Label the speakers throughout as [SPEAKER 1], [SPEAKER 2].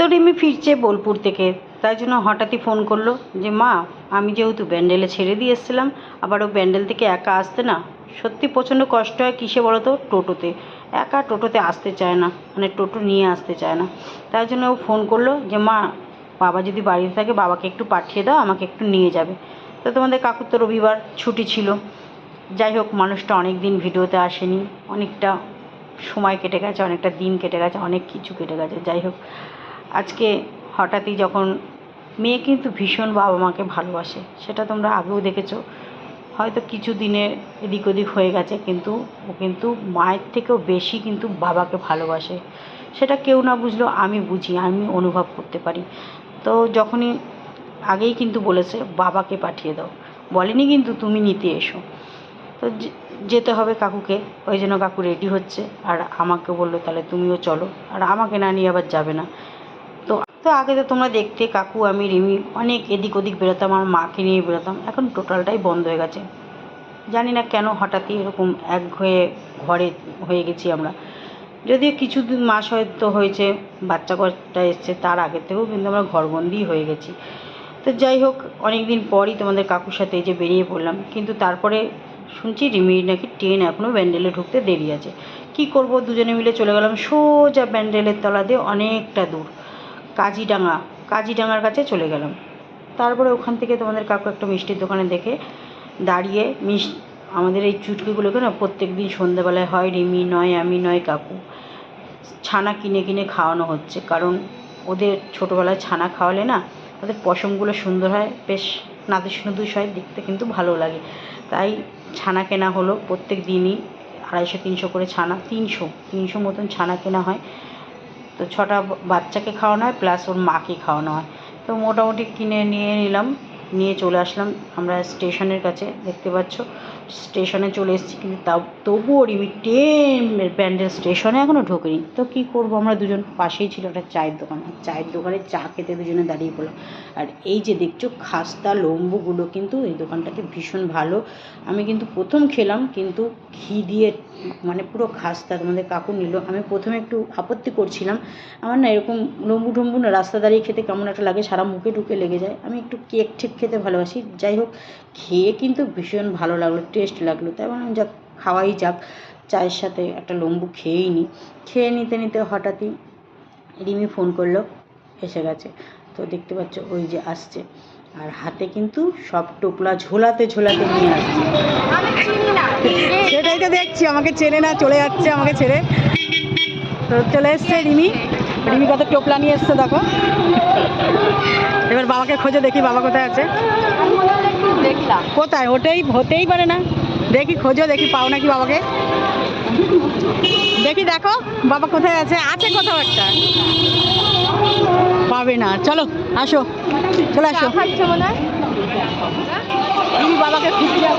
[SPEAKER 1] তো রিমি ফিরছে বোলপুর থেকে। তাই জন্য হঠাৎই ফোন করল যে, মা, আমি যেহেতু ব্যান্ডেলে ছেড়ে দিয়ে এসেছিলাম, আবার ও ব্যান্ডেল থেকে একা আসতে না, সত্যি প্রচণ্ড কষ্ট হয় কিসে বলো তো, টোটোতে। একা টোটোতে আসতে চায় না মানে টোটো নিয়ে আসতে চায় না। তাই জন্য ও ফোন করল যে, মা, বাবা যদি বাড়িতে থাকে, বাবাকে একটু পাঠিয়ে দাও, আমাকে একটু নিয়ে যাবে। তো তোমাদের কাকুর তো রবিবার ছুটি ছিল। যাই হোক, মানুষটা অনেক দিন ভিডিওতে আসেনি, অনেকটা সময় কেটে গেছে, অনেকটা দিন কেটে গেছে, অনেক কিছু কেটে গেছে। যাই হোক আজকে হঠাৎই যখন মেয়ে কিন্তু ভীষণ বাবা মাকে ভালোবাসে, সেটা তোমরা আগেও দেখেছ। হয়তো কিছু দিনে এদিক ওদিক হয়ে গেছে, কিন্তু ও কিন্তু মায়ের থেকেও বেশি কিন্তু বাবাকে ভালোবাসে। সেটা কেউ না বুঝলেও আমি বুঝি, আমি অনুভব করতে পারি। তো যখনই আগেই কিন্তু বলেছে, বাবাকে পাঠিয়ে দাও। বলেনি কিন্তু, তুমি নিতে এসো। তো যেতে হবে কাকুকে, ওই জন্য কাকু রেডি হচ্ছে। আর আমাকে বলল, তাহলে তুমিও চলো। আর আমাকে না নিয়ে আবার যাবে না। তো আগে তো তোমরা দেখতে কাকু, আমি, রিমি অনেক এদিক ওদিক বেরোতাম আমার মাকে নিয়ে বেরোতাম। এখন টোটালটাই বন্ধ হয়ে গেছে। জানি না কেন হঠাৎই এরকম এক হয়ে ঘরে হয়ে গেছি আমরা। যদিও কিছু মাস হয়তো হয়েছে, বাচ্চা কটা এসছে, তার আগে থেকেও কিন্তু আমরা ঘরবন্দিই হয়ে গেছি। তো যাই হোক অনেক দিন পরই তোমাদের কাকুর সাথে এই যে বেরিয়ে পড়লাম। কিন্তু তারপরে শুনছি রিমির নাকি ট্রেন এখনও ব্যান্ডেলে ঢুকতে দেরি আছে। কি করব, দুজনে মিলে চলে গেলাম সোজা ব্যান্ডেলের তলা দিয়ে, অনেকটা দূর। কাজিডাঙ্গা, কাজিডাঙ্গার কাছে চলে গেলাম। তারপরে ওখান থেকে তোমাদের কাকু একটা মিষ্টির দোকানে দেখে দাঁড়িয়ে মিস আমাদের এই চুটকিগুলোকে না প্রত্যেক দিন সন্ধ্যেবেলায় হয় রিমি নয়, আমি নয় কাকু। ছানা কিনে কিনে খাওয়ানো হচ্ছে, কারণ ওদের ছোটোবেলায় ছানা খাওয়ালে না ওদের পশমগুলো সুন্দর হয়, বেশ নুদুস হয়, দেখতে কিন্তু ভালো লাগে। তাই ছানা কেনা হলো প্রত্যেক দিনই আড়াইশো, তিনশো করে ছানা, তিনশো তিনশো মতন ছানা কেনা হয়। তো ছটা বাচ্চাকে খাওয়ানো হয় প্লাস ওর মাকে খাওয়ানো হয়। তো মোটামুটি কিনে নিয়ে নিলাম, নিয়ে চলে আসলাম আমরা স্টেশনের কাছে, দেখতে পাচ্ছ। স্টেশনে চলে এসেছি, কিন্তু তাও তবুও রিমি ট্রেন ব্যান্ডেল স্টেশনে এখনও ঢোকেনি। তো কী করব আমরা দুজন? পাশেই ছিল একটা চায়ের দোকান। চায়ের দোকানে চা খেতে দুজনে দাঁড়িয়ে পড়লাম। আর এই যে দেখছ, খাস্তা, লম্বুগুলো কিন্তু এই দোকানটাকে ভীষণ ভালো। আমি কিন্তু প্রথম খেলাম, কিন্তু ঘি দিয়ে মানে পুরো খাস্তা তোমাদের কাকু নিল। আমি প্রথমে একটু আপত্তি করছিলাম। আমার না এরকম লম্বু টম্বু না রাস্তা দাঁড়িয়ে খেতে কেমন একটা লাগে, সারা মুখে টুকে লেগে যায়। আমি একটু কেক ঠেক খেতে ভালোবাসি। যাই হোক, খেয়ে কিন্তু ভীষণ ভালো লাগল টেস্ট লাগল। তাই ভাবলাম যাক খাওয়াই যাক, চায়ের সাথে একটা লম্বু খেয়েই নিই খেয়ে নিতে নিতে হঠাৎই রিমি ফোন করল, এসে গেছে। তো দেখতে পাচ্ছ ওই যে আসছে। আর হাতে কিন্তু সব টোপলা ঝোলাতে ঝোলাতে নিয়ে আসছে। সেটাই তো দেখছি আমাকে চেনে না চলে যাচ্ছে আমাকে ছেড়ে। তো চলে এসছে রিমি। রিমি কত টোপলা নিয়ে এসছে দেখো। এবার বাবাকে খোঁজে দেখি বাবা কোথায় আছে। কোথায়? ওটাই হতেই পারে না। দেখি খোঁজো দেখি পাও নাকি বাবাকে। দেখি দেখো বাবা কোথায় আছে? আছে কোথাও একটা। পাবে না। চলো আসো চলে আসো। বাবাকে খুঁজে যাব।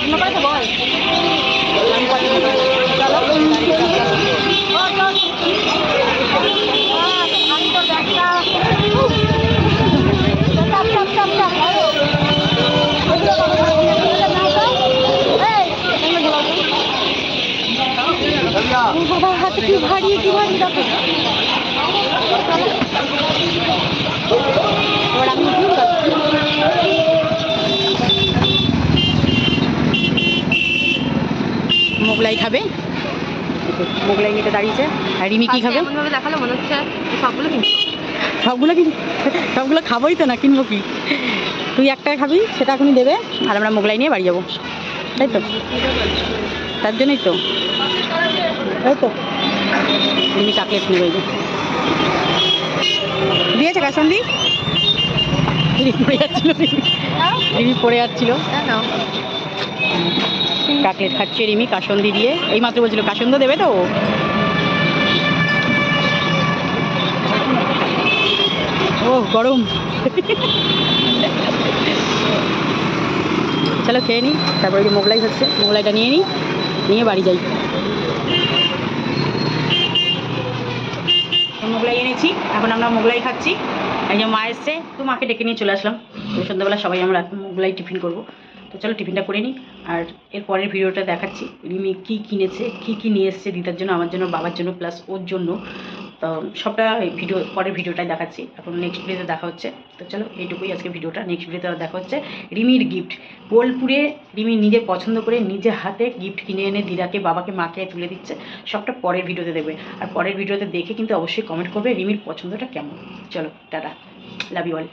[SPEAKER 1] সে পছন্দ করে তো বল আমি পছন্দ করি চলো
[SPEAKER 2] ও,
[SPEAKER 1] মোগলাই খাবে। মোগলাই নিতে দাঁড়িয়েছে। আর রিমি কি খাবে?
[SPEAKER 2] দেখাল মনে হচ্ছে সবগুলো কিনবো।
[SPEAKER 1] সবগুলো কি সবগুলো খাবোই তো না কিনবো কি? তুই একটা খাবি সেটা এখনই দেবে আর আমরা মোগলাই নিয়ে বাড়ি যাব। তাই তো? তার জন্যই তো। তাই তো? রিমি চাকলেট নেবে এই দিয়েছে কাসন্দি রিমি পড়ে যাচ্ছিল রিমি। পড়ে যাচ্ছিল।
[SPEAKER 2] কেন
[SPEAKER 1] কাকলেট খাচ্ছে রিমি, কাসন্দি দিয়ে। এই মাত্র বলছিল, কাসন্দ দেবে তো? ও গরম। চলো খেয়ে নিই তারপরে যে মোগলাই হচ্ছে। মোগলাইটা নিয়ে নিই নিয়ে বাড়ি যাই। মোগলাই এনেছি, এখন আমরা মোগলাই খাচ্ছি। এই যে মা এসছে, তো মাকে ডেকে নিয়ে চলে আসলাম। সন্ধ্যাবেলা সবাই আমরা মোগলাই টিফিন করব। তো চলো টিফিনটা করে নিই। আর এর পরের ভিডিওটা দেখাচ্ছি। রিমি কী কিনেছে, কী কী নিয়ে এসছে দিদার জন্য, আমার জন্য, বাবার জন্য প্লাস ওর জন্য। তো সবটা ভিডিও, পরের ভিডিওটাই দেখাচ্ছি। এখন নেক্সট ভিডিওতে দেখা হচ্ছে। তো চলো এইটুকুই আজকে ভিডিওটা। নেক্সট ভিডিওতে দেখা হচ্ছে রিমির গিফট বোলপুরে রিমি নিজে পছন্দ করে নিজে হাতে গিফট কিনে এনে দিদাকে, বাবাকে, মাকে তুলে দিচ্ছে। সবটা পরের ভিডিওতে দেবে আর পরের ভিডিওতে দেখে কিন্তু অবশ্যই কমেন্ট করবে রিমির পছন্দটা কেমন। চলো, টাটা। Love you all